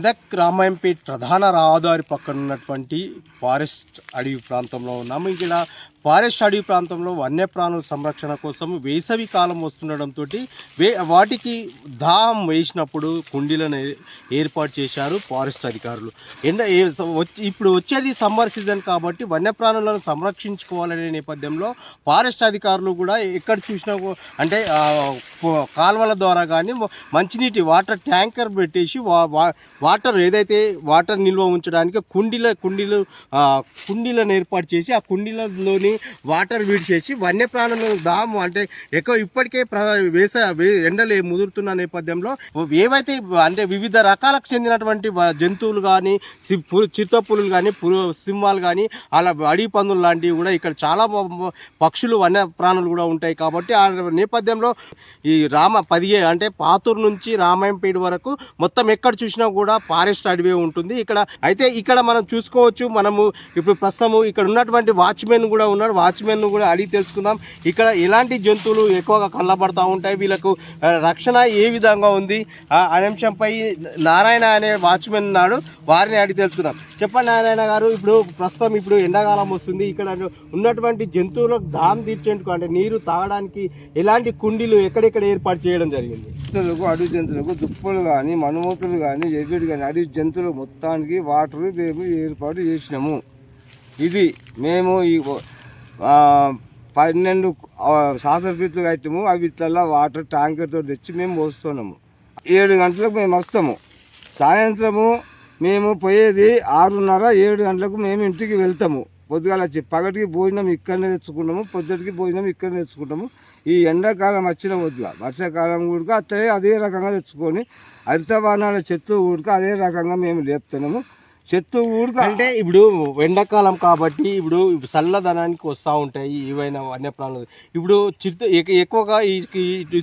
మెదక్ రామాయంపేట్ ప్రధాన రహదారి పక్కన ఉన్నటువంటి ఫారెస్ట్ అడవి ప్రాంతంలో ఉన్నాము. ఇక్కడ ఫారెస్ట్ అడవి ప్రాంతంలో వన్యప్రాణుల సంరక్షణ కోసం వేసవి కాలం వస్తుండడంతో వే వాటికి దాహం వేసినప్పుడు కుండీలను ఏర్పాటు చేశారు ఫారెస్ట్ అధికారులు. ఎండ ఇప్పుడు వచ్చేది సమ్మర్ సీజన్ కాబట్టి వన్యప్రాణులను సంరక్షించుకోవాలనే నేపథ్యంలో ఫారెస్ట్ అధికారులు కూడా ఎక్కడ చూసినా అంటే కాల్వల కాలువల ద్వారా కానీ మంచినీటి వాటర్ ట్యాంకర్ పెట్టేసి వా- వా- వాటర్ ఏదైతే వాటర్ నిల్వ ఉంచడానికి కుండీల కుండీలు కుండీలను ఏర్పాటు చేసి ఆ కుండీలలోని వాటర్ విడిచేసి వన్యప్రాణులను దాము అంటే ఎక్కువ ఇప్పటికే వేస వే- ఎండలు ముదురుతున్న నేపథ్యంలో ఏవైతే అంటే వివిధ రకాలకు చెందినటువంటి జంతువులు కానీ చిరుతపులులు కానీ సింహాలు కానీ అలా అడవి పందులు లాంటివి కూడా ఇక్కడ చాలా పక్షులు వన్య ప్రాణులు కూడా ఉంటాయి కాబట్టి ఆ నేపథ్యంలో ఈ రామ పదిహే అంటే పాతూరు నుంచి రామాయంపేట వరకు మొత్తం ఎక్కడ చూసినా కూడా ఫారెస్ట్ అడవి ఉంటుంది. ఇక్కడ అయితే ఇక్కడ మనం చూసుకోవచ్చు. మనము ఇప్పుడు ప్రస్తుతము ఇక్కడ ఉన్నటువంటి వాచ్మెన్ కూడా ఉన్నారు వాచ్మెన్ కూడా అడిగి తెలుసుకుందాం. ఇక్కడ ఎలాంటి జంతువులు ఎక్కువగా కళ్ళబడతా ఉంటాయి? వీళ్ళకు రక్షణ ఏ విధంగా ఉంది? ఆ అనే అంశంపై నారాయణ అనే వాచ్మెన్ ఉన్నాడు. వారిని అడిగి తెలుసుకుందాం. చెప్పండి నారాయణ గారు ఇప్పుడు ప్రస్తుతం ఇప్పుడు ఎండాకాలం వస్తుంది. ఇక్కడ ఉన్నటువంటి జంతువులకు దాం తీర్చేందుకు అంటే నీరు తాగడానికి ఎలాంటి కుండీలు ఎక్కడెక్కడ ఏర్పాటు చేయడం జరిగింది? జంతువులకు అడవి జంతువులకు దుప్పలు కానీ మనుమూతులు కానీ ఎగుడు కానీ అడవి జంతువులు మొత్తానికి వాటర్ మేము ఏర్పాటు చేసినాము. ఇది మేము ఈ పన్నెండు ఆ, అవుతాము అవి ఇట్లా వాటర్ ట్యాంకర్తో తెచ్చి మేము పోస్తున్నాము ఏడు గంటలకు మేము వస్తాము. సాయంత్రము మేము పోయేది ఆరున్నర ఏడు గంటలకు మేము ఇంటికి వెళ్తాము. పొద్దుగాల వచ్చి పగటికి భోజనం ఇక్కడనే తెచ్చుకుంటాము పొద్దుటికి భోజనం ఇక్కడనే తెచ్చుకుంటాము. ఈ ఎండాకాలం వచ్చిన వద్దుగా వర్షాకాలం కూడా అట్లే అదే రకంగా తెచ్చుకొని హరితవానాల చెట్లు కూడా అదే రకంగా మేము లేపుతున్నాము. చెట్లు ఉడక అంటే ఇప్పుడు ఎండాకాలం కాబట్టి ఇప్పుడు చల్లదనానికి వస్తూ ఉంటాయి ఏవైనా వన్యప్రాణులు. ఇప్పుడు ఎక్- ఎక్కువగా ఈ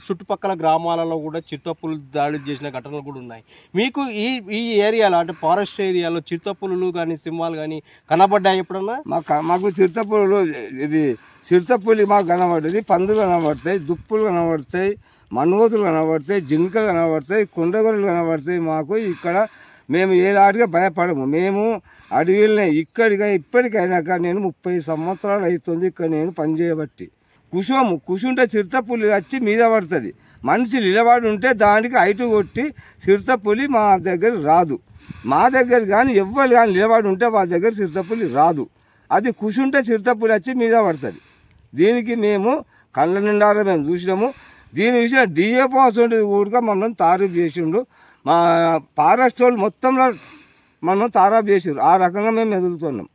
చుట్టుపక్కల గ్రామాలలో కూడా చిరుతపులు దాడి చేసిన ఘటనలు కూడా ఉన్నాయి. మీకు ఈ ఈ ఏరియాలో అంటే ఫారెస్ట్ ఏరియాలో చిరుతపులు కానీ సింహాలు కానీ కనబడ్డాయి ఎప్పుడన్నా? మాకు మాకు చిరుతపులు ఇది చిరుతపులి మాకు కనబడుతుంది పందులు కనబడతాయి దుప్పులు కనబడతాయి మన్వతులు కనబడతాయి జింకలు కనబడతాయి కుండగొర్రెలు కనబడతాయి మాకు ఇక్కడ మేము ఏలాంటిగా భయపడము. మేము అడవిలోనే ఇక్కడిగా ఇప్పటికైనాక నేను ముప్పై సంవత్సరాలు అవుతుంది ఇక్కడ నేను పనిచేయబట్టి కుసుము కుసుంటే చిరుతపులి వచ్చి మీద పడుతుంది. మనిషి నిలబడి ఉంటే దానికి హైటు కొట్టి చిరుతపులి మా దగ్గర రాదు. మా దగ్గర కానీ ఎవ్వరు కానీ నిలబడి ఉంటే మా దగ్గర చిరుతపులి రాదు. అది కుసుంటే చిరుతపులి వచ్చి మీద పడుతుంది. దీనికి మేము కళ్ళ నిండారా మేము చూసినాము. దీని విషయం డిఏ పాస్ ఉండేది కూడా మమ్మల్ని తారీఫ్ చేసిండు. మా ఫారెస్ట్ వాళ్ళు మొత్తంలో మనం తారాబ్ చేసారు ఆ రకంగా మేము ఎదుగుతున్నాం.